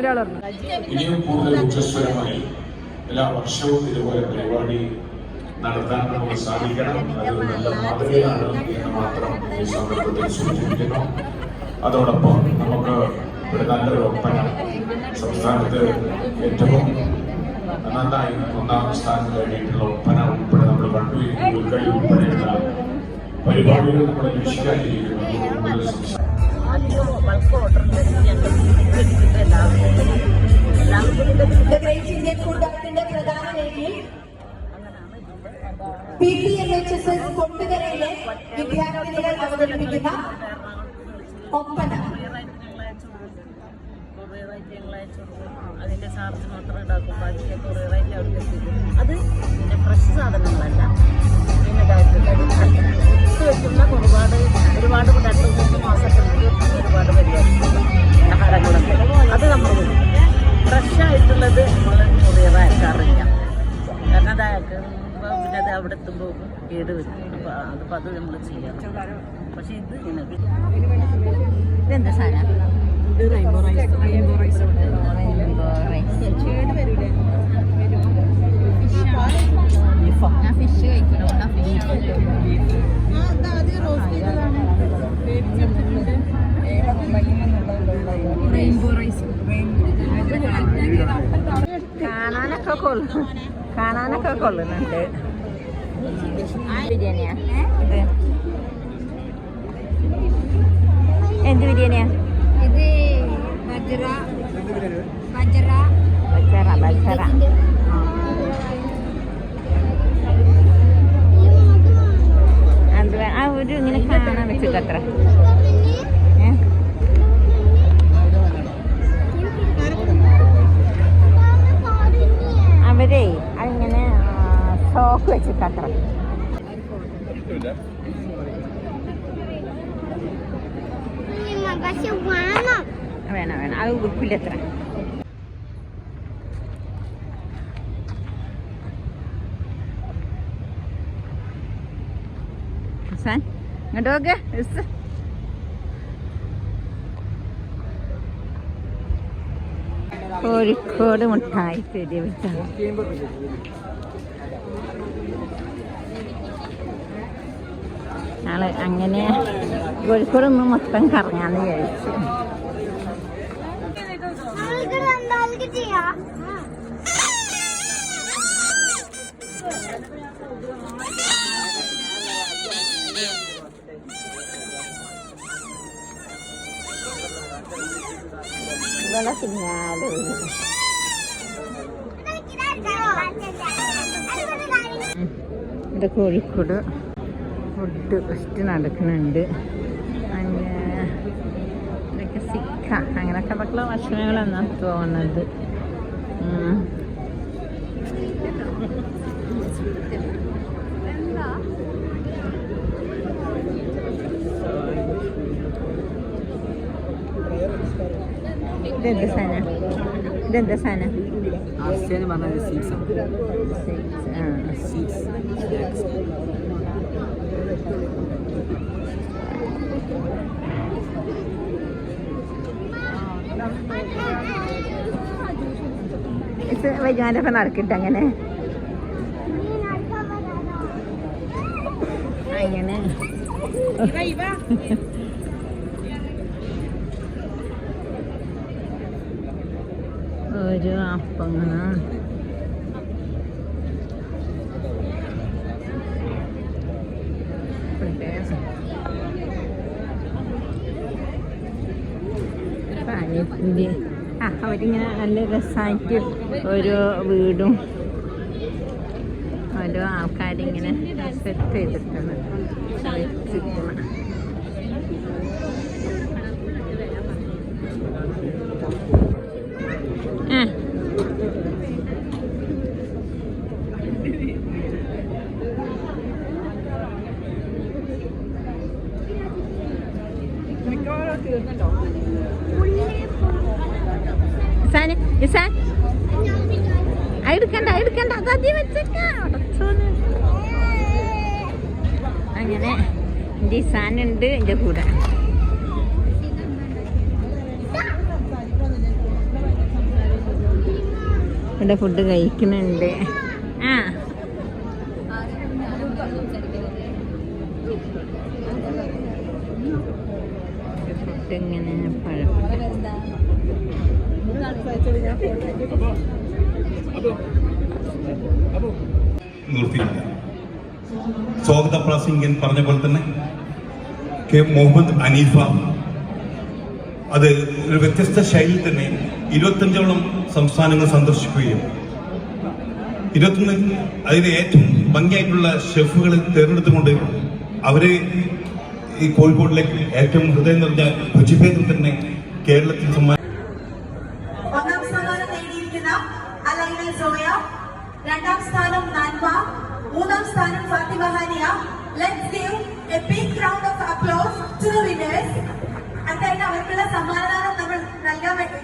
ഇനിയും കൂടുതൽ ഉച്ചസ്വരമായി എല്ലാ വർഷവും ഇതുപോലെ പരിപാടി നടത്താൻ നമുക്ക് സാധിക്കണം. അത് നല്ല മാതൃകയാണ് എന്ന് മാത്രം ഈ സന്ദർഭത്തിൽ സൂചിപ്പിക്കുന്നു. അതോടൊപ്പം നമുക്ക് ഒരു നല്ലൊരു ഒപ്പന സംസ്ഥാനത്ത് ഏറ്റവും നന്നായി ഒന്നാം സ്ഥാനം നേടിയിട്ടുള്ള ഒപ്പന ഉൾപ്പെടെ നമ്മൾ കണ്ടു. ഉൾപ്പെടെയുള്ള പരിപാടികൾ നമ്മൾ വീക്ഷിക്കാനിരിക്കുന്നു. അതിന്റെ ചാർജ് മാത്രം ഉണ്ടാക്കും ബാക്കിയൊക്കെ അത് പിന്നെ ഫ്രഷ് സാധനങ്ങളല്ല പിന്നെ ഇതായിട്ടുള്ളത് കേട് വരും. അപ്പോൾ അതിപ്പോൾ അത് നമ്മൾ ചെയ്യണം പക്ഷേ ഇത് ഇങ്ങനെ ഇതെന്താ സാധനം? ഇത് rainbow rice rainbow rice rainbow rice കേട് വരില്ലേ ഞാൻ ഫിഷ് കഴിക്കണം? റെയിൻബോ റൈസ് കാണാനൊക്കെ കൊള്ളും. കാണാനൊക്കെ കൊള്ളുന്നുണ്ട്. ബിരിയാണിയാ ഇത് എന്ത് ബിരിയാണിയാ ഇത് ബജ്ര ബജ്ര ബച്ചറ ബച്ചറ പക്ഷെ വേണം വേണം അത് ഉപ്പില്ലത്ര സാൻ ഇങ്ങോട്ട് നോക്ക് ഇസ്. കോഴിക്കോട് മുട്ടായി തെരി വെച്ചാണ് ഞങ്ങൾ അങ്ങനെ കോഴിക്കോട് ഒന്ന് മൊത്തം കറങ്ങാന്ന് വിചാരിച്ചു. ഇവിടെ കോഴിക്കോട്. ഫുഡ് ഫസ്റ്റ് നടക്കുന്നുണ്ട്. അങ്ങനെ ഇതൊക്കെ സിക്ക. അങ്ങനെയൊക്കെ മക്കളെ ഭക്ഷണങ്ങളെന്നാണ് തോന്നുന്നത്. ഇതെന്താ സാധനം? ഇതെന്താ സാധനം? സീഡ്സ് ആ. സീഡ്സ് ഇത് വൈകുന്നേരമൊക്കെ നടക്കട്ടെ അങ്ങനെ. അങ്ങനെ ഒരു അപ്പങ്ങളാണ് പാനിപ്പൂരി ആ അവരിങ്ങനെ നല്ല രസമായിട്ട് ഓരോ വീടും ഓരോ ആൾക്കാരിങ്ങനെ സെറ്റ് ചെയ്തിട്ടാണ് വെച്ചിരിക്കുന്നത് ആ ഇസാന് ഇസാൻ ആ എടുക്കണ്ട എടുക്കണ്ട. അത് അതി അങ്ങനെ അങ്ങനെ ഡിസാനുണ്ട് എന്റെ കൂടെ. ഇവിടെ ഫുഡ് കഴിക്കുന്നുണ്ട്. ആ. ഫുഡ് ഇങ്ങനെ പഴം. സ്വാഗത പ്രാസിംഗൻ പറഞ്ഞ പോലെ തന്നെ കെ മുഹമ്മദ് അനീഫ. അത് ഒരു വ്യത്യസ്ത ശൈലിയിൽ തന്നെ ഇരുപത്തഞ്ചോളം സംസ്ഥാനങ്ങൾ സന്ദർശിക്കുകയും ഇരുപത്തൊന്ന് അതിന് ഏറ്റവും ഭംഗിയായിട്ടുള്ള ഷെഫുകളെ തിരഞ്ഞെടുത്തുകൊണ്ട് അവരെ ഈ കോഴിക്കോടിലേക്ക് ഏറ്റവും ഹൃദയം നിറഞ്ഞ രുചിഭേദം തന്നെ കേരളത്തിൽ സമ്മാനം സ്ഥാനം Fathima Haniya let's give a big round of applause to the winners എന്തായാലും അവർക്കുള്ള സമ്മാനദാനം നമ്മൾ നൽകാൻ വേണ്ടി